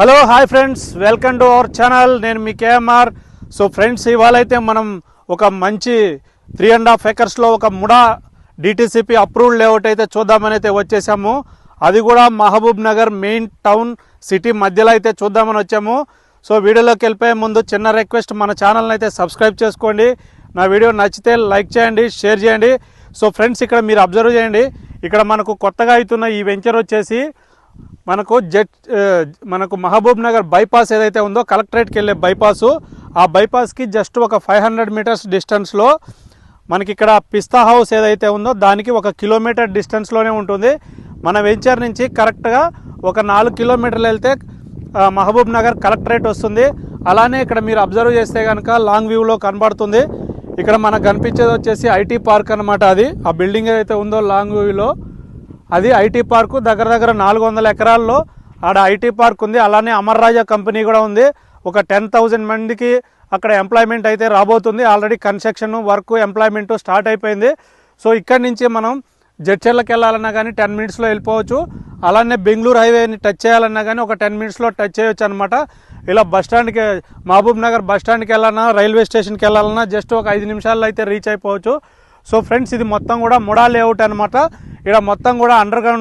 Hello hi friends welcome to our channel నేను మీ KMR so friends ఇవాళ అయితే మనం ఒక మంచి త్రీ అండ్ హాఫ్ ఎకర్స్లో ఒక ముడా డిటీసీపీ అప్రూవ్డ్ లేఅవుట్ అయితే చూద్దామని అయితే వచ్చేసాము. అది కూడా Mahbub Nagar main town city మధ్యలో అయితే చూద్దామని వచ్చాము. సో వీడియోలోకి వెళ్ళిపోయే ముందు చిన్న రిక్వెస్ట్ మన ఛానల్ని అయితే సబ్స్క్రైబ్ చేసుకోండి. నా వీడియో నచ్చితే లైక్ చేయండి షేర్ చేయండి. సో ఫ్రెండ్స్ ఇక్కడ మీరు అబ్జర్వ్ చేయండి. ఇక్కడ మనకు కొత్తగా అవుతున్న ఈ వెంచర్ వచ్చేసి మనకు జెట్ మనకు మహబూబ్ నగర్ బైపాస్ ఏదైతే ఉందో కలెక్టరేట్కి వెళ్ళే బైపాసు ఆ బైపాస్కి జస్ట్ ఒక ఫైవ్ హండ్రెడ్ మీటర్స్ డిస్టెన్స్లో మనకి ఇక్కడ పిస్తా హౌస్ ఏదైతే ఉందో దానికి ఒక కిలోమీటర్ డిస్టెన్స్లోనే ఉంటుంది. మన వెంచర్ నుంచి కరెక్ట్గా ఒక నాలుగు కిలోమీటర్లు వెళ్తే మహబూబ్ నగర్ కలెక్టరేట్ వస్తుంది. అలానే ఇక్కడ మీరు అబ్జర్వ్ చేస్తే కనుక లాంగ్ వ్యూలో కనబడుతుంది. ఇక్కడ మనకు కనిపించేది వచ్చేసి ఐటీ పార్క్ అనమాట అది. ఆ బిల్డింగ్ ఏదైతే ఉందో లాంగ్ వ్యూలో అది ఐటీ పార్కు దగ్గర దగ్గర నాలుగు వందల ఎకరాల్లో ఆడ ఐటీ పార్క్ ఉంది. అలానే అమర్ రాజా కంపెనీ కూడా ఉంది. ఒక టెన్ థౌజండ్ మందికి అక్కడ ఎంప్లాయ్మెంట్ అయితే రాబోతుంది. Already construction work employment start అయిపోయింది. సో ఇక్కడి నుంచి మనం జడ్చర్లకు వెళ్ళాలన్నా కానీ టెన్ మినిట్స్లో వెళ్ళిపోవచ్చు. అలానే బెంగళూరు హైవేని టచ్ చేయాలన్నా కానీ ఒక టెన్ మినిట్స్లో టచ్ చేయొచ్చు అనమాట ఇలా బస్ స్టాండ్కి మహబూబ్ నగర్ బస్ స్టాండ్కి వెళ్ళాలన్నా రైల్వే స్టేషన్కి వెళ్ళాలన్నా జస్ట్ ఒక ఐదు నిమిషాల్లో అయితే రీచ్ అయిపోవచ్చు. సో ఫ్రెండ్స్ ఇది మొత్తం కూడా ముడా లేఅవుట్ అనమాట ఇక్కడ మొత్తం కూడా అండర్ గ్రౌండ్